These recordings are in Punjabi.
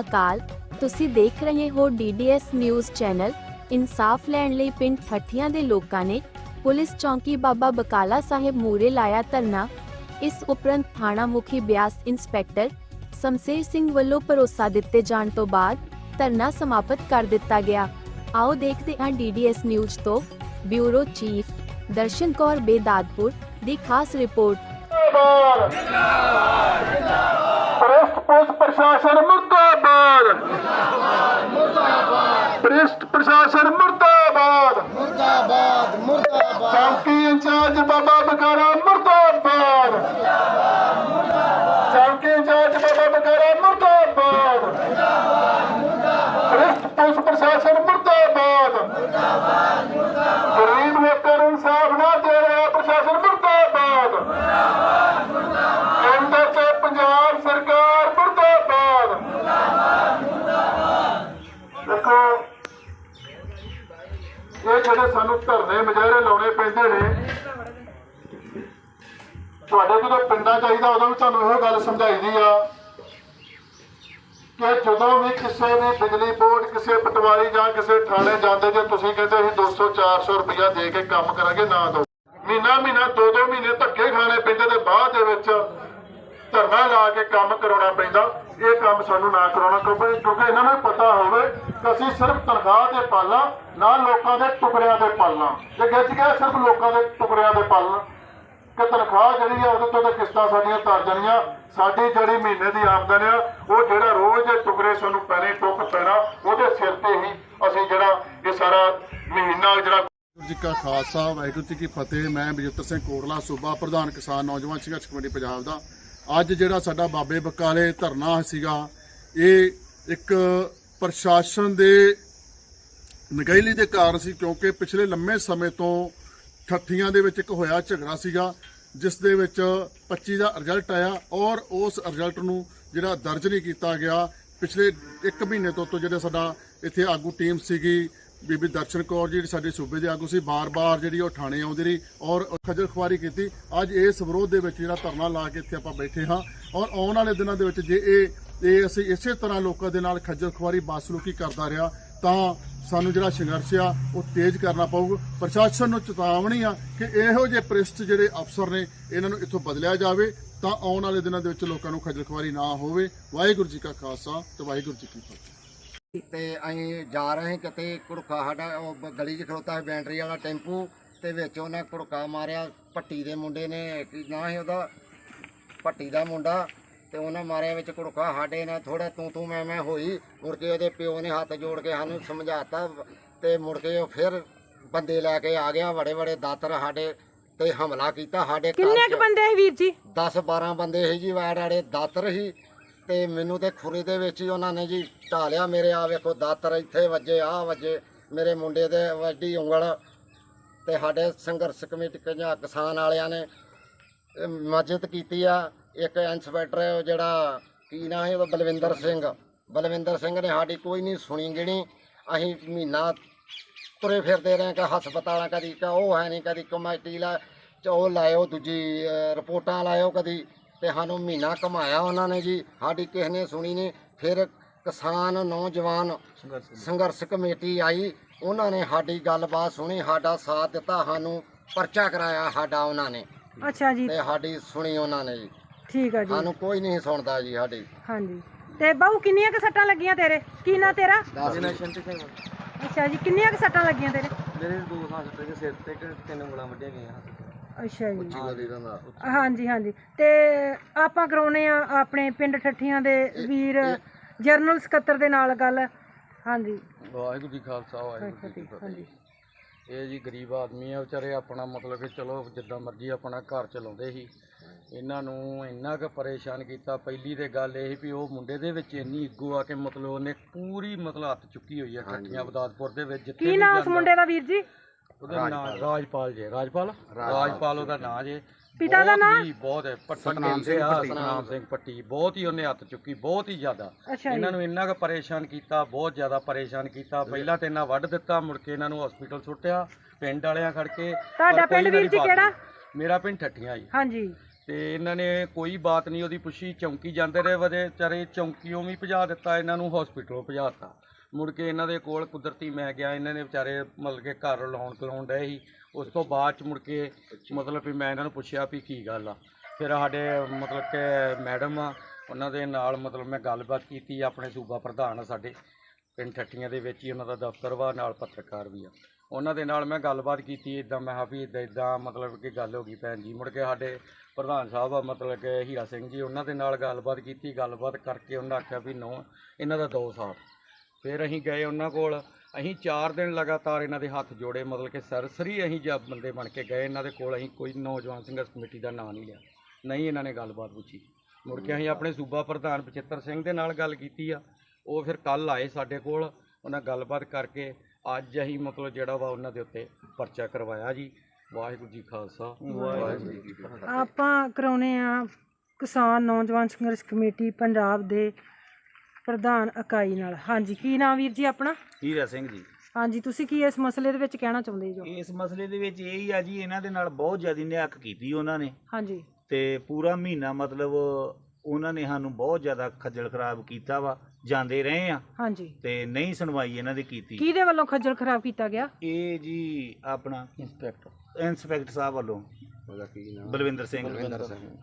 ਅਕਾਲ, ਤੁਸੀਂ ਦੇਖ ਰਹੇ ਹੋ ਡੀਡੀਐਸ ਨਿਊਜ਼ ਚੈਨਲ। ਇਨਸਾਫ ਲੈਣ ਲਈ ਪਿੰਡ ਠੱਠੀਆਂ ਦੇ ਲੋਕਾਂ ਨੇ ਪੁਲਿਸ ਚੌਂਕੀ ਬਾਬਾ ਬਕਾਲਾ ਸਾਹਿਬ ਮੂਰੇ ਲਾਇਆ ਧਰਨਾ। ਇਸ ਉਪਰੰਤ ਥਾਣਾ ਮੁਖੀ ਬਿਆਸ ਇੰਸਪੈਕਟਰ ਸਮਸੇਰ ਸਿੰਘ ਵੱਲੋਂ ਭਰੋਸਾ ਦਿੱਤੇ ਜਾਣ ਤੋਂ ਬਾਅਦ ਧਰਨਾ ਸਮਾਪਤ ਕਰ ਦਿੱਤਾ ਗਿਆ। ਆਓ ਦੇਖਦੇ ਹਾਂ ਡੀਡੀਐਸ ਨਿਊਜ਼ ਤੋਂ। ਬਿਊਰੋ ਚੀਫ ਦਰਸ਼ਨ ਕੌਰ ਬੇਦਾਦਪੁਰ ਦੀ ਖਾਸ ਰਿਪੋਰਟ। ਮੁਰਦਾਬਾਦ ਭ੍ਰਿਸ਼ਟ ਪੁਲਿਸ ਪ੍ਰਸ਼ਾਸਨ ਮੁਰਦਾਬਾਦ ਭ੍ਰਿਸ਼ਟ ਪ੍ਰਸ਼ਾਸਨ ਮੁਰਦਾਬਾਦ ਮੁਰਦਾਬਾਦ ਮੁਰਦਾਬਾਦ ਚੌਂਕੀ ਇੰਚਾਰਜ ਬਾਬਾ ਬਕਾਰਾ ਮੁਰਦਾਬਾਦ ਚੌਂਕੀ ਇੰਚਾਰਜ ਬਾਬਾ ਬਕਾਰਾ ਮੁਰਦਾਬਾਦ ਭ੍ਰਿਸ਼ਟ ਪੁਲਿਸ ਪ੍ਰਸ਼ਾਸਨ ਮੁਰਦਾਬਾਦ। ਗਰੀਬ ਲੋਕਾਂ ਨੂੰ ਇਨਸਾਫ ਨਾ ਦੇ ਰਿਹਾ ਪ੍ਰਸ਼ਾਸਨ ਮੁਰਦਾਬਾਦ। ਕੇਂਦਰ ਤੇ ਪੰਜਾਬ ਸਰਕਾਰ ਮੁਰਦਾਬਾਦ। ਦੇਖੋ, ਇਹ ਜਿਹੜੇ ਸਾਨੂੰ ਧਰਨੇ ਮੁਜ਼ਾਹਰੇ ਲਾਉਣੇ ਪੈਂਦੇ ਨੇ, ਤੁਹਾਡੇ ਜਦੋਂ ਪਿੰਡਾਂ ਚਾਹੀਦਾ ਉਦੋਂ ਵੀ ਤੁਹਾਨੂੰ ਇਹੋ ਗੱਲ ਸਮਝਾਈਦੀ ਆ। ਕਿ ਜਦੋਂ ਵੀ ਕਿਸੇ ਵੀ ਬਿਜਲੀ ਬੋਰਡ, ਕਿਸੇ ਪਟਵਾਰੀ ਜਾਂ ਕਿਸੇ ਥਾਣੇ ਜਾਂਦੇ ਜੇ, ਤੁਸੀਂ ਕਹਿੰਦੇ ਅਸੀਂ 200 400 ਰੁਪਇਆ ਦੇ ਕੇ ਕੰਮ ਕਰਾਂਗੇ, ਨਾ ਦਿਓ ਮਹੀਨਾ ਮਹੀਨਾ ਦੋ ਦੋ ਮਹੀਨੇ ਧੱਕੇ ਖਾਣੇ ਪੈਂਦੇ ਤੇ ਬਾਅਦ ਦੇ ਵਿੱਚ ਧਰਨਾ ਲਾ ਕੇ ਕੰਮ ਕਰਾਉਣਾ ਪੈਂਦਾ। ਇਹ ਕੰਮ ਸਾਨੂੰ ਨਾ ਕਰਾਉਣਾ ਕਿਉਂਕਿ ਕਿਉਂਕਿ ਇਹਨਾਂ ਨੂੰ ਪਤਾ ਹੋਵੇ ਕਿ ਅਸੀਂ ਸਿਰਫ ਤਨਖਾਹ ਤੇ ਪਾਲਾਂ, ਨਾ ਲੋਕਾਂ ਦੇ ਟੁਕੜਿਆਂ ਤੇ ਪਾਲਣਾ ਜੇ ਗਿੱਜ ਗਿਆ, ਸਿਰਫ ਲੋਕਾਂ ਦੇ ਟੁਕੜਿਆਂ ਤੇ ਪਾਲਣਾ ਕਿ ਤਨਖਾਹ ਜਿਹੜੀ ਆ, ਉਹਦੇ ਤੋਂ ਤਾਂ ਕਿਸ਼ਤਾਂ ਸਾਡੀਆਂ ਤਰ ਜਾਣੀਆਂ। ਸਾਡੀ ਜਿਹੜੀ ਮਹੀਨੇ ਦੀ ਆਮਦਨ ਆ, ਉਹ ਜਿਹੜਾ ਰੋਜ਼ ਦੇ ਟੁਕੜੇ ਸਾਨੂੰ ਪੈਣੇ, ਟੁੱਕ ਪੈਣਾ, ਉਹਦੇ ਸਿਰ ਤੇ ਹੀ ਅਸੀਂ ਜਿਹੜਾ ਇਹ ਸਾਰਾ ਮਹੀਨਾ ਜਿਹੜਾ ਜੀ ਕਾ ਖਾਲਸਾ, ਵਾਹਿਗੁਰੂ ਜੀ ਕੀ ਫਤਿਹ। ਮੈਂ ਬਜਿੱਤਰ ਸਿੰਘ ਕੋਟਲਾ, ਸੂਬਾ ਪ੍ਰਧਾਨ ਕਿਸਾਨ ਨੌਜਵਾਨ ਸੰਘਰਸ਼ ਕਮੇਟੀ ਪੰਜਾਬ ਦਾ। ਅੱਜ ਜਿਹੜਾ ਸਾਡਾ ਬਾਬੇ ਬਕਾਲੇ ਧਰਨਾ ਸੀਗਾ, ਇਹ ਇੱਕ ਪ੍ਰਸ਼ਾਸਨ ਦੇ ਨਗੈਲੀ ਦੇ ਕਾਰਨ ਸੀ, ਕਿਉਂਕਿ ਪਿਛਲੇ ਲੰਮੇ ਸਮੇਂ ਤੋਂ ਠੱਠੀਆਂ ਦੇ ਵਿੱਚ ਇੱਕ ਹੋਇਆ ਝਗੜਾ ਸੀਗਾ। ਜਿਸ ਦੇ ਵਿੱਚ 25 ਦਾ ਰਿਜ਼ਲਟ ਆਇਆ ਔਰ ਉਸ ਰਿਜ਼ਲਟ ਨੂੰ ਜਿਹੜਾ ਦਰਜ ਨਹੀਂ ਕੀਤਾ ਗਿਆ, ਪਿਛਲੇ 1 ਮਹੀਨੇ ਤੋਂ ਤੋਂ ਜਿਹੜੇ ਸਾਡਾ ਇੱਥੇ ਆਗੂ ਟੀਮ ਸੀਗੀ, ਬੀਬੀ ਦਰਸ਼ਨ ਕੌਰ ਜੀ ਜਿਹੜੀ ਸਾਡੇ ਸੂਬੇ ਦੇ ਆਗੂ ਸੀ, ਬਾਰ-ਬਾਰ ਜਿਹੜੀ ਉਹ ਥਾਣੇ ਆਉਂਦੀ ਰਹੀ ਔਰ ਖੱਜਲ ਖੁਆਰੀ ਕੀਤੀ। ਅੱਜ ਇਸ ਵਿਰੋਧ ਦੇ ਵਿੱਚ ਜਿਹੜਾ ਧਰਨਾ ਲਾ ਕੇ ਇੱਥੇ ਆਪਾਂ ਬੈਠੇ ਹਾਂ ਔਰ ਆਉਣ ਵਾਲੇ ਦਿਨਾਂ ਦੇ ਵਿੱਚ ਜੇ ਇਹ ਇਹ ਅਸੀਂ ਇਸੇ ਤਰ੍ਹਾਂ ਲੋਕਾਂ ਦੇ ਨਾਲ ਖੱਜਲ ਖੁਆਰੀ ਬਾਸਲੂਕੀ ਕਰਦਾ ਰਿਹਾ ਤਾਂ ਸਾਨੂੰ ਜਿਹੜਾ ਸੰਘਰਸ਼ ਆ, ਉਹ ਤੇਜ਼ ਕਰਨਾ ਪਊਗਾ। ਪ੍ਰਸ਼ਾਸਨ ਨੂੰ ਚੇਤਾਵਨੀ ਆ ਕਿ ਇਹੋ ਜਿਹੇ ਪ੍ਰਿਸ਼ਟ ਜਿਹੜੇ ਅਫਸਰ ਨੇ, ਇਹਨਾਂ ਨੂੰ ਇੱਥੋਂ ਬਦਲਿਆ ਜਾਵੇ, ਤਾਂ ਆਉਣ ਵਾਲੇ ਦਿਨਾਂ ਦੇ ਵਿੱਚ ਲੋਕਾਂ ਨੂੰ ਖੱਜਲ ਖੁਆਰੀ ਨਾ ਹੋਵੇ। ਵਾਹਿਗੁਰੂ ਜੀ ਕਾ ਖਾਲਸਾ ਤੇ ਵਾਹਿਗੁਰੂ ਜੀ ਕੀ ਫਤਿਹ। ਤੇ ਅਸੀਂ ਜਾ ਰਹੇ ਕਿਤੇ ਕੁੜਕਾ, ਸਾਡਾ ਉਹ ਗਲੀ 'ਚ ਖਲੋਤਾ ਹੈ ਬੈਂਟਰੀ ਵਾਲਾ ਟੈਂਪੂ, ਤੇ ਵਿੱਚ ਉਹਨੇ ਕੁੜਕਾ ਮਾਰਿਆ। ਪੱਟੀ ਦੇ ਮੁੰਡੇ ਨੇ, ਕੀ ਨਾਂ ਸੀ ਉਹਦਾ ਪੱਟੀ ਦਾ ਮੁੰਡਾ। ਤੇ ਉਹਨੇ ਮਾਰਿਆ ਵਿੱਚ ਕੁੜਕਾ ਸਾਡੇ ਨਾਲ ਥੋੜਾ ਤੂੰ ਤੂੰ ਮੈਂ ਮੈਂ ਹੋਈ। ਮੁੜ ਕੇ ਉਹਦੇ ਪਿਓ ਨੇ ਹੱਥ ਜੋੜ ਕੇ ਸਾਨੂੰ ਸਮਝਾਤਾ ਤੇ ਮੁੜ ਕੇ ਉਹ ਫਿਰ ਬੰਦੇ ਲੈ ਕੇ ਆ ਗਿਆ ਬੜੇ ਬੜੇ ਦਾਤਰ ਸਾਡੇ ਤੇ ਹਮਲਾ ਕੀਤਾ ਸਾਡੇ ਘਰ ਕਿੰਨੇ 'ਚ। ਕੁ ਬੰਦੇ ਸੀ ਵੀਰ ਜੀ? 10 12 ਬੰਦੇ ਸੀ ਜੀ ਵਾੜ ਵਾਲੇ ਦਾਤਰ ਸੀ। ਤੇ ਮੈਨੂੰ ਤੇ ਖੁਰੇ ਦੇ ਵਿੱਚ ਹੀ ਉਹਨਾਂ ਨੇ ਜੀ ਢਾਲਿਆ ਮੇਰੇ ਆ ਵੇਖੋ ਦਾਤਰ ਇੱਥੇ ਵੱਜੇ ਆ ਵੱਜੇ। ਮੇਰੇ ਮੁੰਡੇ ਦੇ ਵੱਡੀ ਉਂਗਲ ਤੇ ਸਾਡੇ ਸੰਘਰਸ਼ ਕਮੇਟੀ ਕਿਸਾਨ ਵਾਲਿਆਂ ਨੇ ਇਹ ਮਦਦ ਕੀਤੀ ਆ। ਇੱਕ ਇੰਸਪੈਕਟਰ ਹੈ ਉਹ ਜਿਹੜਾ ਕੀ ਨਾਂ ਹੈ ਉਹਦਾ? ਬਲਵਿੰਦਰ ਸਿੰਘ। ਬਲਵਿੰਦਰ ਸਿੰਘ ਨੇ ਸਾਡੀ ਕੋਈ ਨਹੀਂ ਸੁਣੀ ਗਿਣੀ। ਅਸੀਂ ਮਹੀਨਾ ਤੁਰੇ ਫਿਰਦੇ ਰਹੇ ਕਿ ਹਸਪਤਾਲਾਂ ਕਦੀ ਕਿ ਉਹ ਹੈ ਨਹੀਂ ਕਦੀ ਕਮੇਟੀ ਲਾ ਚ ਉਹ ਲਾਇਓ ਦੂਜੀ ਰਿਪੋਰਟਾਂ ਲਾਇਓ ਕਦੀ। ਤੇ ਸਾਨੂੰ ਮਹੀਨਾ ਕਮਾਇਆ ਉਹਨਾਂ ਨੇ ਜੀ। ਸਾਡੀ ਕਿਸੇ ਨੇ ਸੁਣੀ ਨਹੀਂ। ਫਿਰ ਕਿਸਾਨ ਨੌਜਵਾਨ ਸੰਘਰਸ਼ ਕਮੇਟੀ ਆਈ। ਉਹਨਾਂ ਨੇ ਸਾਡੀ ਗੱਲਬਾਤ ਸੁਣੀ। ਸਾਡਾ ਸਾਥ ਦਿੱਤਾ। ਸਾਨੂੰ ਪਰਚਾ ਕਰਾਇਆ ਸਾਡਾ ਉਹਨਾਂ ਨੇ। ਅੱਛਾ ਜੀ। ਤੇ ਸਾਡੀ ਸੁਣੀ ਉਹਨਾਂ ਨੇ ਜੀ। ਠੀਕ ਆ ਜੀ। ਸਾਨੂੰ ਕੋਈ ਨਹੀਂ ਸੁਣਦਾ ਜੀ ਸਾਡੀ। ਹਾਂਜੀ। ਤੇ ਬਾਹੂ ਕਿੰਨੀਆਂ ਕੁ ਸੱਟਾਂ ਲੱਗੀਆਂ ਤੇਰੇ? ਕੀ ਨਾਂ ਤੇਰਾ? ਅੱਛਾ ਜੀ ਕਿੰਨੀਆਂ ਕੁ ਸੱਟਾਂ ਲੱਗੀਆਂ ਤੇਰੇ? ਮੇਰੇ ਦੋ ਹੱਥ ਤੇ ਸਿਰ ਤੇ ਇੱਕ ਤਿੰਨ ਉਂਗਲਾਂ ਵੱਢੀਆਂ ਗਈਆਂ ਅੱਛਾ ਜੀ। ਗੋਲੀ ਦਾ ਨਾਂ। ਹਾਂਜੀ ਹਾਂਜੀ। ਤੇ ਆਪਾਂ ਕਰਾਉਨੇ ਆ ਆਪਣੇ ਪਿੰਡ ਠੱਠੀਆਂ ਦੇ ਵੀਰ ਜਰਨਲ ਸਕੱਤਰ ਦੇ ਨਾਲ ਗੱਲ। ਹਾਂਜੀ। ਵਾਹਿਗੁਰੂ ਜੀ ਖਾਲਸਾ ਵਾਹਿਗੁਰੂ ਜੀ ਕੀ ਹਾਂਜੀ। ਫਤਿਹ ਇਹ ਜੀ ਗਰੀਬ ਆਦਮੀ ਆ ਵਿਚਾਰੇ ਆਪਣਾ ਮਤਲਬ ਕਿ ਚਲੋ ਜਿੱਦਾਂ ਮਰਜ਼ੀ ਆਪਣਾ ਘਰ ਚਲਾਉਂਦੇ ਸੀ। ਇਹਨਾਂ ਨੂੰ ਇੰਨਾ ਕੁ ਪਰੇਸ਼ਾਨ ਕੀਤਾ। ਪਹਿਲੀ ਤੇ ਗੱਲ ਇਹ ਵੀ ਉਹ ਮੁੰਡੇ ਦੇ ਵਿੱਚ ਇੰਨੀ ਇੱਗੋ ਆ ਕਿ ਮਤਲਬ ਉਹਨੇ ਪੂਰੀ ਮਤਲਬ ਹੱਥ ਚੁੱਕੀ ਹੋਈ ਹੈ ਠੱਠੀਆਂ ਬਦਾਦਪੁਰ ਦੇ ਵਿੱਚ ਜਿੱਥੇ ਕੀ ਵੀ ਨਾਂ ਉਸ ਜਾਂਦਾ- ਮੁੰਡੇ ਦਾ ਵੀਰ ਜੀ? ਉਹਦਾ ਨਾਮ ਰਾਜਪਾਲ। ਜੇ ਰਾਜਪਾਲ? ਰਾਜਪਾਲ। ਉਹਦਾ ਨਾਂ ਜੇ। ਪਿਤਾ ਦਾ ਬਹੁਤ ਨਾਂ? ਹੀ ਬਹੁਤ ਹੈ ਪੱਟੀ ਸਤਨਾਮ ਸਿੰਘ ਪੱਟੀ। ਸਤਨਾਮ ਸਿੰਘ ਪੱਟੀ। ਬਹੁਤ ਹੀ ਉਹਨੇ ਹੱਥ ਚੁੱਕੀ ਬਹੁਤ ਹੀ ਜ਼ਿਆਦਾ। ਅੱਛਾ ਜੀ। ਇਹਨਾਂ ਨੂੰ ਇੰਨਾ ਕੁ ਪਰੇਸ਼ਾਨ ਕੀਤਾ ਬਹੁਤ ਜ਼ਿਆਦਾ ਪਰੇਸ਼ਾਨ ਕੀਤਾ। ਪਹਿਲਾਂ ਤੇ ਇਹਨਾਂ ਵੱਢ ਦਿੱਤਾ ਮੁੜ ਕੇ ਇਹਨਾਂ ਨੂੰ ਹਸਪੀਟਲ ਸੁੱਟਿਆ ਪਿੰਡ ਵਾਲਿਆਂ ਖੜ ਕੇ। ਤੁਹਾਡਾ ਕੋਈ ਪਿੰਡ ਇਹਨਾਂ ਵੀਰ ਦੀ ਜੀ ਬਾਤ ਕਿਹੜਾ? ਨਹੀਂ। ਮੇਰਾ ਪਿੰਡ ਠੱਠੀਆਂ ਜੀ। ਹਾਂਜੀ। ਤੇ ਇਹਨਾਂ ਨੇ ਕੋਈ ਬਾਤ ਨਹੀਂ ਉਹਦੀ ਪੁੱਛੀ, ਚੌਂਕੀ ਜਾਂਦੇ ਰਹੇ ਵਦੇ, ਵਿਚਾਰੇ ਚੌਂਕੀਓਂ ਵੀ ਭਜਾ ਦਿੱਤਾ, ਇਹਨਾਂ ਨੂੰ ਹਸਪੀਟਲੋਂ ਭਜਾ ਦਿੱਤਾ ਮੁੜ ਕੇ ਇਹਨਾਂ ਦੇ ਕੋਲ ਕੁਦਰਤੀ ਮੈਂ ਗਿਆ, ਇਹਨਾਂ ਨੇ ਵਿਚਾਰੇ ਮਤਲਬ ਕਿ ਘਰ ਲਾਉਣ ਕਲਾਉਣ ਡਏ ਸੀ। ਉਸ ਤੋਂ ਬਾਅਦ ਚ ਮੁੜ ਕੇ ਮਤਲਬ ਵੀ ਮੈਂ ਇਹਨਾਂ ਨੂੰ ਪੁੱਛਿਆ ਵੀ ਕੀ ਗੱਲ ਆ। ਫਿਰ ਸਾਡੇ ਮਤਲਬ ਕਿ ਮੈਡਮ ਆ, ਉਹਨਾਂ ਦੇ ਨਾਲ ਮਤਲਬ ਮੈਂ ਗੱਲਬਾਤ ਕੀਤੀ, ਆਪਣੇ ਸੂਬਾ ਪ੍ਰਧਾਨ ਆ ਸਾਡੇ, ਪਿੰਡ ਠੱਠੀਆਂ ਦੇ ਵਿੱਚ ਹੀ ਉਹਨਾਂ ਦਾ ਦਫ਼ਤਰ ਵਾ, ਨਾਲ ਪੱਤਰਕਾਰ ਵੀ ਆ। ਉਹਨਾਂ ਦੇ ਨਾਲ ਮੈਂ ਗੱਲਬਾਤ ਕੀਤੀ ਇਦਾਂ ਮੈਂ ਕਿਹਾ ਵੀ ਇਦਾਂ ਇਦਾਂ ਮਤਲਬ ਕਿ ਗੱਲ ਹੋ ਗਈ ਭੈਣ ਜੀ। ਮੁੜ ਕੇ ਸਾਡੇ ਪ੍ਰਧਾਨ ਸਾਹਿਬ ਆ, ਮਤਲਬ ਕਿ ਹੀਰਾ ਸਿੰਘ ਜੀ, ਉਹਨਾਂ ਦੇ ਨਾਲ ਗੱਲਬਾਤ ਕੀਤੀ, ਗੱਲਬਾਤ ਕਰਕੇ ਉਹਨਾਂ ਆਖਿਆ ਵੀ ਨੋ, ਇਹਨਾਂ ਦਾ ਦੋ ਸਾਲ ਫਿਰ ਅਸੀਂ ਗਏ ਉਹਨਾਂ ਕੋਲ, ਅਸੀਂ 4 ਦਿਨ ਲਗਾਤਾਰ ਇਹਨਾਂ ਦੇ ਹੱਥ ਜੋੜੇ, ਮਤਲਬ ਕਿ ਸਰਸਰੀ ਅਸੀਂ ਜਦ ਬੰਦੇ ਬਣ ਕੇ ਗਏ, ਇਹਨਾਂ ਦੇ ਕੋਲ ਅਸੀਂ ਕੋਈ ਨੌਜਵਾਨ ਸੰਘਰਸ਼ ਕਮੇਟੀ ਦਾ ਨਾਂ ਨਹੀਂ ਲਿਆ, ਨਹੀਂ ਇਹਨਾਂ ਨੇ ਗੱਲਬਾਤ ਪੁੱਛੀ। ਮੁੜ ਕੇ ਅਸੀਂ ਆਪਣੇ ਸੂਬਾ ਪ੍ਰਧਾਨ ਬਚਿੱਤਰ ਸਿੰਘ ਦੇ ਨਾਲ ਗੱਲ ਕੀਤੀ ਆ, ਉਹ ਫਿਰ ਕੱਲ ਆਏ ਸਾਡੇ ਕੋਲ, ਉਹਨਾਂ ਗੱਲਬਾਤ ਕਰਕੇ ਅੱਜ ਅਸੀਂ ਮਤਲਬ ਜਿਹੜਾ ਵਾ ਉਹਨਾਂ ਦੇ ਉੱਤੇ ਪਰਚਾ ਕਰਵਾਇਆ ਜੀ। ਵਾਹਿਗੁਰੂ ਜੀ ਖਾਲਸਾ। ਵਾਹਿਗੁਰੂ ਜੀ ਕੀ ਫਤਿਹ। ਆਪਾਂ ਕਰਾਉਨੇ ਆ ਕਿਸਾਨ ਨੌਜਵਾਨ ਸੰਘਰਸ਼ ਕਮੇਟੀ ਪੰਜਾਬ ਦੇ ਪ੍ਰਧਾਨ ਇਕਾਈ ਨਾਲ। ਹਾਂਜੀ ਕੀ ਨਾਮ ਵੀਰ ਜੀ ਆਪਣਾ? ਹੀਰਾ ਸਿੰਘ ਜੀ। ਹਾਂਜੀ ਤੁਸੀਂ ਕੀ ਇਸ ਮਸਲੇ ਦੇ ਵਿੱਚ ਕਹਿਣਾ ਚਾਹੁੰਦੇ ਜੋ? ਇਸ ਮਸਲੇ ਦੇ ਵਿੱਚ ਇਹ ਹੀ ਆ ਜੀ ਇਹਨਾਂ ਦੇ ਨਾਲ ਬਹੁਤ ਜ਼ਿਆਦਾ ਨਿਆਕ ਕੀਤੀ ਉਹਨਾਂ ਨੇ। ਹਾਂਜੀ। ਤੇ ਪੂਰਾ ਮਹੀਨਾ ਮਤਲਬ ਉਹਨਾਂ ਨੇ ਸਾਨੂੰ ਬਹੁਤ ਜ਼ਿਆਦਾ ਖੱਜਲ ਖਰਾਬ ਕੀਤਾ ਵਾ। ਜਾਂਦੇ ਰਹੇ ਆ। ਹਾਂਜੀ। ਤੇ ਨਹੀਂ ਸੁਣਵਾਈ ਇਹਨਾਂ ਦੀ ਕੀਤੀ। ਕਿਹਦੇ ਵੱਲੋਂ ਖੱਜਲ ਖਰਾਬ ਕੀਤਾ ਗਿਆ? ਇਹ ਜੀ ਆਪਣਾ ਇੰਸਪੈਕਟਰ। ਇੰਸਪੈਕਟਰ ਸਾਹਿਬ ਵੱਲੋਂ। ਬਲਵਿੰਦਰ ਸਿੰਘ।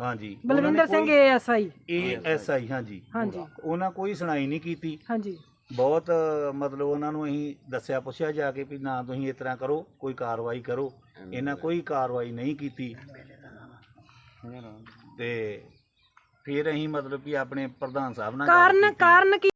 ਹਾਂਜੀ। ਬਲਵਿੰਦਰ ਸਿੰਘ ਏਐਸਆਈ ਇਹ ਐਸਆਈ ਹਾਂਜੀ। ਹਾਂਜੀ। ਉਹਨਾਂ ਕੋਈ ਸੁਣਾਈ ਨਹੀਂ ਕੀਤੀ। ਹਾਂਜੀ। ਬਹੁਤ ਮਤਲਬ ਉਹਨਾਂ ਨੂੰ ਅਸੀਂ ਦੱਸਿਆ ਪੁੱਛਿਆ ਜਾ ਕੇ ਵੀ ਨਾ ਤੁਸੀਂ ਇਸ ਤਰ੍ਹਾਂ ਕਰੋ ਕੋਈ ਕਾਰਵਾਈ ਕਰੋ। ਇਹਨਾਂ ਕੋਈ ਕਾਰਵਾਈ ਨਹੀਂ ਕੀਤੀ। ਤੇ ਫਿਰ ਅਸੀਂ ਮਤਲਬ ਕਿ ਆਪਣੇ ਪ੍ਰਧਾਨ ਸਾਹਿਬ ਨਾਲ ਗੱਲ ਕਾਰਨ ਕੀਤੀ। ਕਾਰਨ ਕੀ